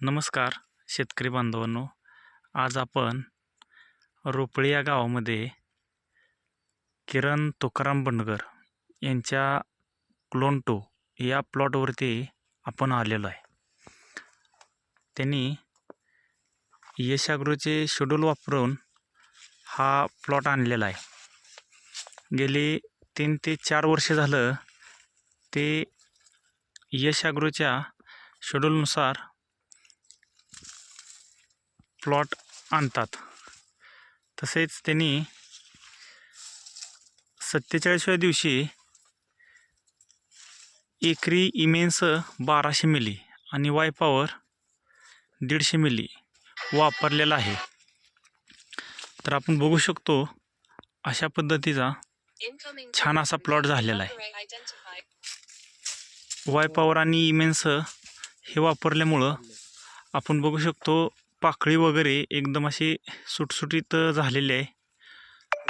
नमस्कार शेतकरी बांधवांनो. आज आपण रोपळे या गावामध्ये किरण तुकाराम बंडगर यांच्या क्लोंटो या प्लॉटवरती आपण आलेलो आहे. त्यांनी यश शेड्यूल वापरून हा प्लॉट आणलेला आहे. गेली तीन ते चार वर्ष झालं ते यश शेड्यूलनुसार प्लॉट आणतात. तसेच त्यांनी सत्तेचाळीसव्या दिवशी एकरी इमेन्स बाराशे मिली आणि वाय पॉवर दीडशे मिली वापरलेला आहे. तर आपण बघू शकतो अशा पद्धतीचा छान असा प्लॉट झालेला आहे. वाय पॉवर आणि इमेन्स हे वापरल्यामुळं आपण बघू शकतो पाकळी वगैरे एकदम अशी सुटसुटीत झालेली आहे.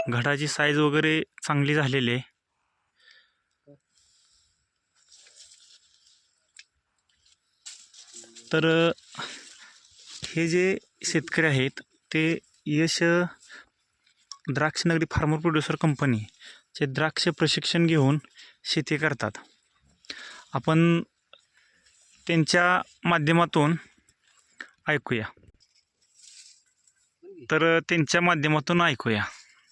घडाची साईज वगैरे चांगली झालेली आहे. तर हे जे शेतकरी आहेत ते यश द्राक्षनगरी फार्मर प्रोड्युसर कंपनीचे द्राक्ष प्रशिक्षण घेऊन शेती करतात. आपण त्यांच्या माध्यमातून ऐकूया. तर त्यांच्या माध्यमातून ऐकूया.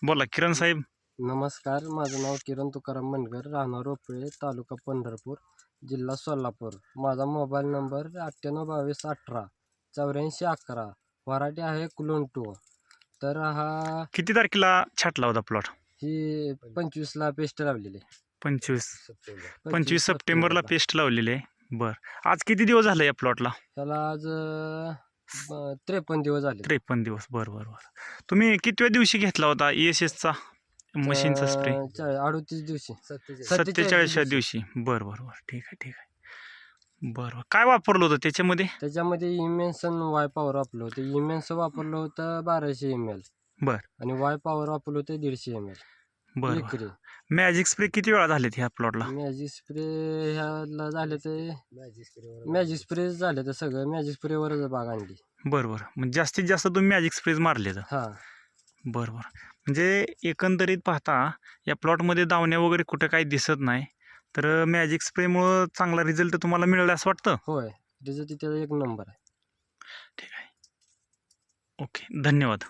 बोला किरण साहेब. नमस्कार माझं नाव किरण तुकाराम मनगर राहणार रोपळे तालुका पंढरपूर जिल्हा सोलापूर. माझा मोबाईल नंबर अठ्ठ्याण्णव बावीस अठरा चौऱ्याऐंशी अकरा वराठी आहे कुलोंटू. तर हा किती तारखेला छाटला होता प्लॉट? ही पंचवीसला पेस्ट लावलेली. आहे. पंचवीस पंचवीस सप्टेंबरला. पेस्ट लावलेली आहे. बरं. आज किती दिवस झाले या प्लॉटला? त्याला आज अं, त्रेपन्न दिवस झाले. त्रेपन्न दिवस बरं बरं बरं. तुम्ही कितव्या दिवशी घेतला होता ई एस एसचा मशीनचा स्प्रे अडतीस दिवशी. सत्तेचाळीसव्या दिवशी. बरं बरं बरं. ठीक आहे ठीक आहे. बरं बरं. काय वापरलं होतं त्याच्यामध्ये? त्याच्यामध्ये इमेन्सन वाय पॉवर वापरलं होतं. इमेन्स वापरलं होतं बाराशे एम एल बर. आणि वाय पॉवर वापरलं होतं दीडशे एम एल बरं बरं. एकरी मॅजिक स्प्रे किती वेळा झालेत ह्या प्लॉटला मॅजिक स्प्रे ह्याला झाले ते मॅजिक स्प्रे झाले तर सगळं. मॅजिक स्प्रेवरच बाग आणली. बरं बरं. म्हणजे जास्तीत जास्त तुम्ही मॅजिक स्प्रेज मारले तर हा. बरं बरं. म्हणजे एकंदरीत पाहता या प्लॉटमध्ये दावण्या वगैरे कुठं काही दिसत नाही. तर मॅजिक स्प्रेमुळं चांगला रिझल्ट तुम्हाला मिळाला असं वाटतं? होय. रिझल्ट त्याचा एक नंबर आहे. ठीक आहे. ओके धन्यवाद.